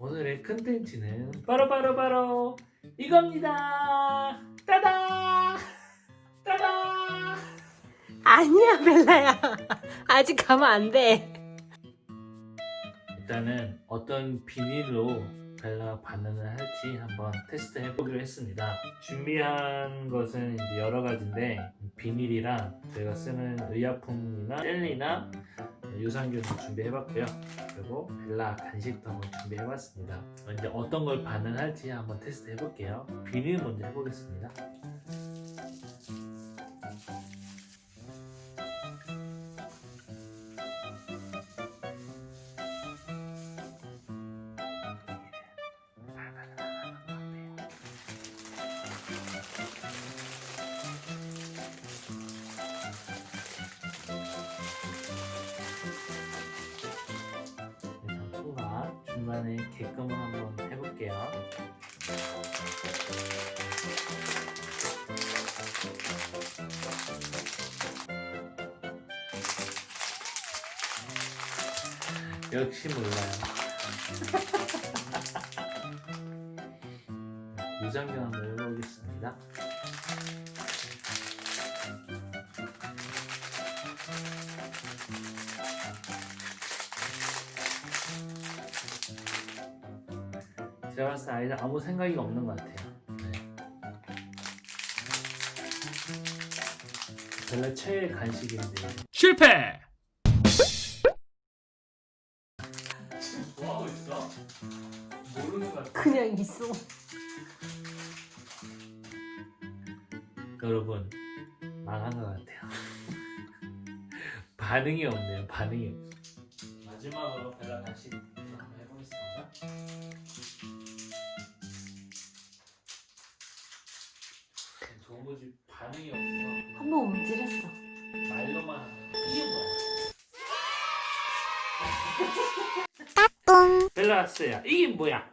오늘의 컨텐츠는 바로 바로 바로 이겁니다. 따다! 따다! 아니야 벨라야 아직 가면 안돼 일단은 어떤 비닐로 벨라 반응을 할지 한번 테스트 해보기로 했습니다. 준비한 것은 이제 여러 가지인데 비닐이랑 제가 쓰는 의약품이나 젤리나 유산균을 준비해봤고요. 그리고 벨라 간식도 한번 준비해봤습니다. 이제 어떤 걸 반응할지 한번 테스트 해볼게요. 비닐 먼저 해보겠습니다. 중간에 개껌을 한번 해볼게요. 역시 몰라요. 한 제가 봤을 때 아이들 아무 생각이 없는 것 같아요. 네. 별로 최애 간식인데. 실패! 뭐 하고 있어? 모르는 것 같아. 그냥 있어 여러분, 망한 것 같아요. 반응이 없네요, 반응이 없어. 마지막으로 벨라 다시 한번 해보겠습니다. 도무지 반응이 없어. 한번 움찔했어 말로만 하면 이게 뭐야? 벨라스야 이게 뭐야?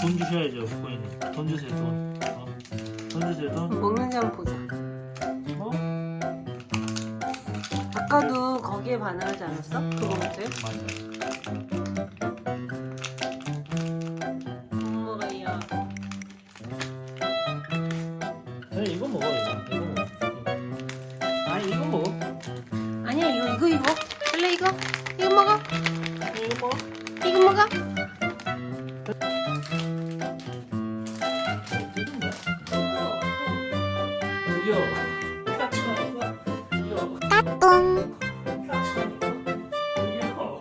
돈 주셔야죠 코인이 돈 주세요 돈. 어. 돈 주세요 돈. 먹는지 한번 보자. 뭐? 아까도 거기에 반응하지 않았어? 그거 같아요? 맞아. 엄마가야 네, 이거 먹어 이거. 이거 먹어. 아 이거 먹어. 아니야 이거 이거 이거. 벨라 이거? 이거 먹어. 이거 먹어. 이거 먹어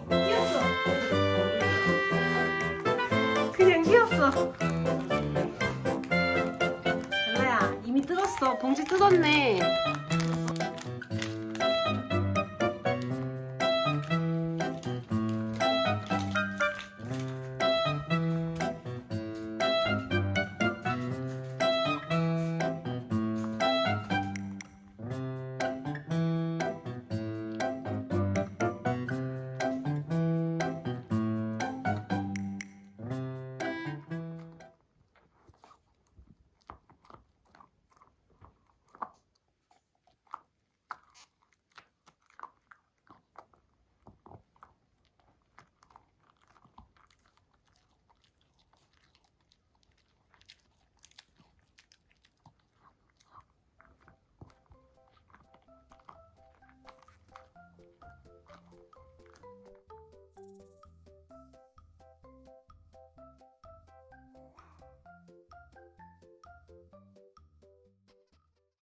끼었어 그냥 끼었어. 벨라야 이미 뜯었어. 봉지 뜯었네